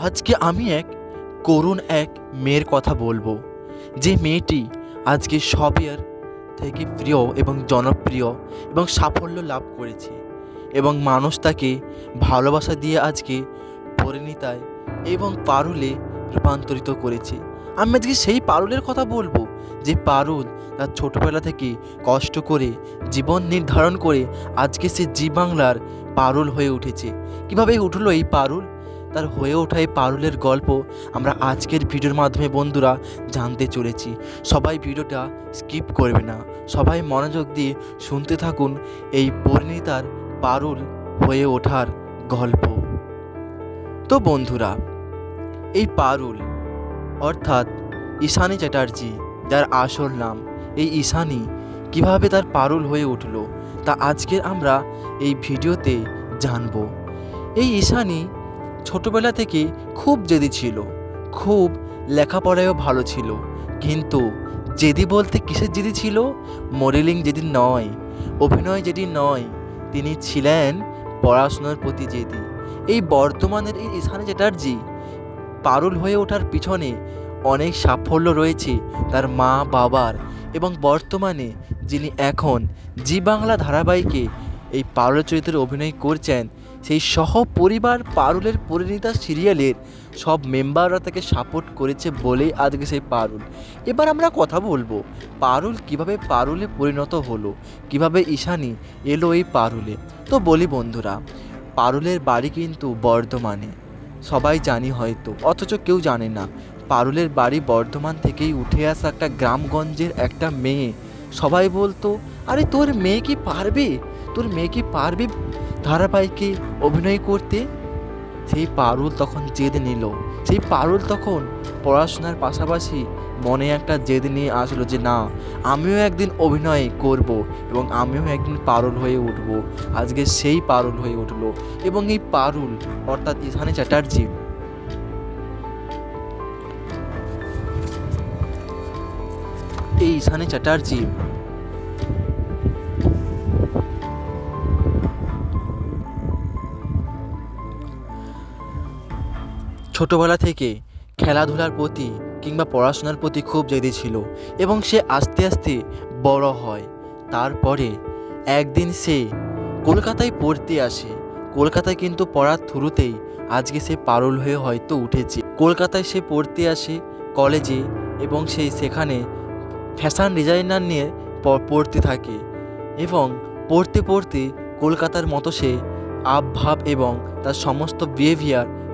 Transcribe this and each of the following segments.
আজকে আমি এক, করুণ এক মেয়ের কথা বলব। যে মেয়েটি আজকে সবের থেকে প্রিয় এবং জনপ্রিয় এবং সাফল্য লাভ করেছে এবং মানুষ তাকে ভালোবাসা দিয়ে আজকে পরিণীতায় এবং পারুলে রূপান্তরিত করেছে। আমি আজকে সেই পারুলের কথা বলব যে পারুল তার ছোটোবেলা থেকে কষ্ট করে, জীবন নির্ধারণ করে আজকে সে জি বাংলার পারুল হয়ে উঠেছে। কীভাবে উঠল এই পারুল? তার হয়ে ওঠাই পারুলের গল্প আমরা আজকের ভিডিওর মাধ্যমে বন্ধুরা জানতে চলেছি। সবাই ভিডিওটা স্কিপ করবে না। সবাই মনোযোগ দিয়ে শুনতে থাকুন এই পরিণীতার পারুল হয়ে ওঠার গল্প। তো বন্ধুরা, এই পারুল, অর্থাৎ ঈশানী চ্যাটার্জি, যার আসল নাম, এই ঈশানী কীভাবে তার পারুল হয়ে উঠল, তা আজকের আমরা এই ভিডিওতে জানব। এই ঈশানী ছোটবেলা থেকে খুব জেদি ছিল। খুব লেখাপড়ায়ও ভালো ছিল। কিন্তু জেদি বলতে কিসের জেদি ছিল? মডেলিং যেদি নয়, অভিনয় জেদি নয়, তিনি ছিলেন পড়াশোনার প্রতি জেদি। এই বর্তমানের এই ঈশানী চ্যাটার্জি পারুল হয়ে ওঠার পিছনে অনেক সাফল্য রয়েছে তার মা, বাবার এবং বর্তমানে যিনি এখন জি বাংলা ধারাবাহিকে এই পারুল চরিত্রে অভিনয় করছেন সেই সহ পরিবার পারুলের পরিণীতা সিরিয়ালের সব মেম্বাররা তাকে সাপোর্ট করেছে বলেই আজকে সেই পারুল। এবার আমরা কথা বলব, পারুল কীভাবে পারুলে পরিণত হলো, কীভাবে ঈশানী এলো এই পারুলে? তো বলি বন্ধুরা, পারুলের বাড়ি কিন্তু বর্ধমানে। সবাই জানি হয়তো, অথচ কেউ জানে না। পারুলের বাড়ি বর্ধমান থেকেই উঠে আসা একটা গ্রামগঞ্জের একটা মেয়ে। সবাই বলতো, আরে তোর মেয়ে কি পারবে? তোর মেয়ে কি পারবে? ধারাবাহিকে অভিনয় করতে, সেই পারুল তখন জেদ নিল। সেই পারুল তখন পড়াশোনার পাশাপাশি মনে একটা জেদ নিয়ে আসলো যে, না, আমিও একদিন অভিনয় করব এবং আমিও একদিন পারুল হয়ে উঠব। আজকে সেই পারুল হয়ে উঠল এবং এই পারুল, অর্থাৎ ইশানী চ্যাটার্জি এই ঈশানী চ্যাটার্জি ছোটবেলা থেকে খেলাধুলার প্রতি কিংবা পড়াশোনার প্রতি খুব জেদি ছিল এবং সে আস্তে আস্তে বড় হয়। তারপরে একদিন সে কলকাতায় পড়তে আসে। কলকাতায় কিন্তু পড়ার থ্রুতেই আজকে সে পারুল হয়ে হয়তো উঠেছে। কলকাতায় সে পড়তে আসে কলেজে এবং সে সেখানে ফ্যাশন ডিজাইনার নিয়ে পড়তে থাকে এবং পড়তে পড়তে কলকাতার মতো সে আবভাব এবং তার সমস্ত বিহেভিয়ার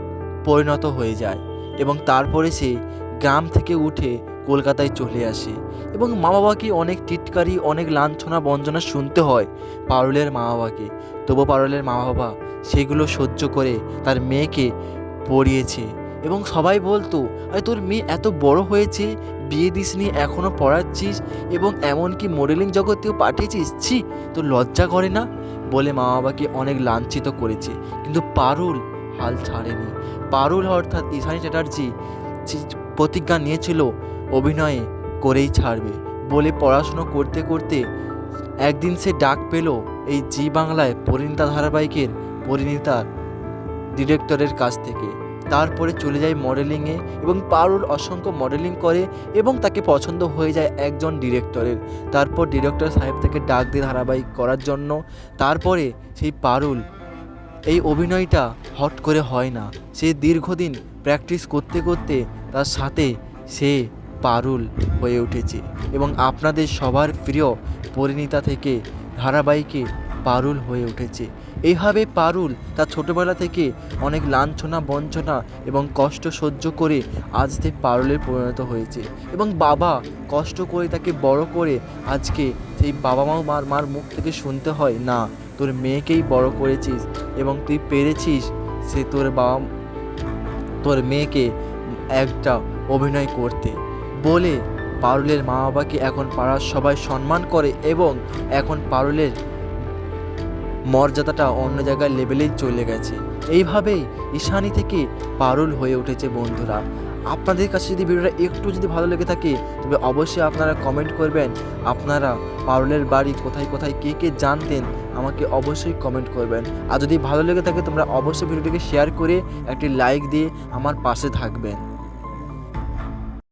পরিণত হয়ে যায় এবং তারপরে সে গ্রাম থেকে উঠে কলকাতায় চলে আসে এবং মা বাবাকে অনেক টিটকারি, অনেক লাঞ্ছনা, বঞ্চনা শুনতে হয় পারুলের মা বাবাকে তবু পারুলের মা বাবা সেগুলো সহ্য করে তার মেয়েকে পড়িয়েছে এবং সবাই বলতো, আরে তোর মেয়ে এত বড় হয়েছে, বিয়ে দিসনি এখনও পড়াচ্ছিস এবং এমনকি মডেলিং জগতেও পাঠিয়েছিস, ছি, তোর লজ্জা করে না? বলে মা বাবাকে অনেক লাঞ্ছিত করেছে। কিন্তু পারুল হাল ছাড়েনি। পারুল অর্থাৎ ঈশানী চ্যাটার্জি প্রতিজ্ঞা নিয়েছিল, অভিনয়ে করেই ছাড়বে। বলে পড়াশুনো করতে করতে একদিন সে ডাক পেল এই জি বাংলায় পরিণীতা ধারাবাহিকের পরিণীতার ডিরেক্টরের কাছ থেকে। তারপরে চলে যায় মডেলিংয়ে এবং পারুল অসংখ্য মডেলিং করে এবং তাকে পছন্দ হয়ে যায় একজন ডিরেক্টরের। তারপর ডিরেক্টর সাহেব থেকে ডাক দিয়ে ধারাবাহিক করার জন্য। তারপরে সেই পারুল এই অভিনয়টা হট করে হয় না। সে দীর্ঘদিন প্র্যাকটিস করতে করতে তার সাথে সে পারুল হয়ে উঠেছে এবং আপনাদের সবার প্রিয় পরিণীতা থেকে ধারাবাহিকে পারুল হয়ে উঠেছে। এইভাবে পারুল তার ছোটোবেলা থেকে অনেক লাঞ্ছনা, বঞ্চনা এবং কষ্ট সহ্য করে আজ সে পারুলে পরিণত হয়েছে এবং বাবা কষ্ট করে তাকে বড় করে আজকে সেই বাবা মা মার মুখ থেকে শুনতে হয়, না, তোর মেয়েকেই বড় করেছিস এবং তুই পেরেছিস সে তোর বাবা, তোর মেয়েকে একটা অভিনয় করতে। বলে পারুলের মা বাবাকে এখন পাড়ার সবাই সম্মান করে এবং এখন পারুলের মর্যাদাটা অন্য জায়গায় লেভেলেই চলে গেছে। এইভাবেই ঈশানি থেকে পারুল হয়ে উঠেছে বন্ধুরা। আপনাদের কাছে যদি ভিডিওটা একটু যদি ভালো লেগে থাকে, তবে অবশ্যই আপনারা কমেন্ট করবেন। আপনারা পারুলের বাড়ি কোথায় কোথায় কে কে জানতেন, আমাকে অবশ্যই কমেন্ট করবেন। আর যদি ভালো লেগে থাকে, তোমরা অবশ্যই ভিডিওটিকে শেয়ার করে একটি লাইক দিয়ে আমার পাশে থাকবেন।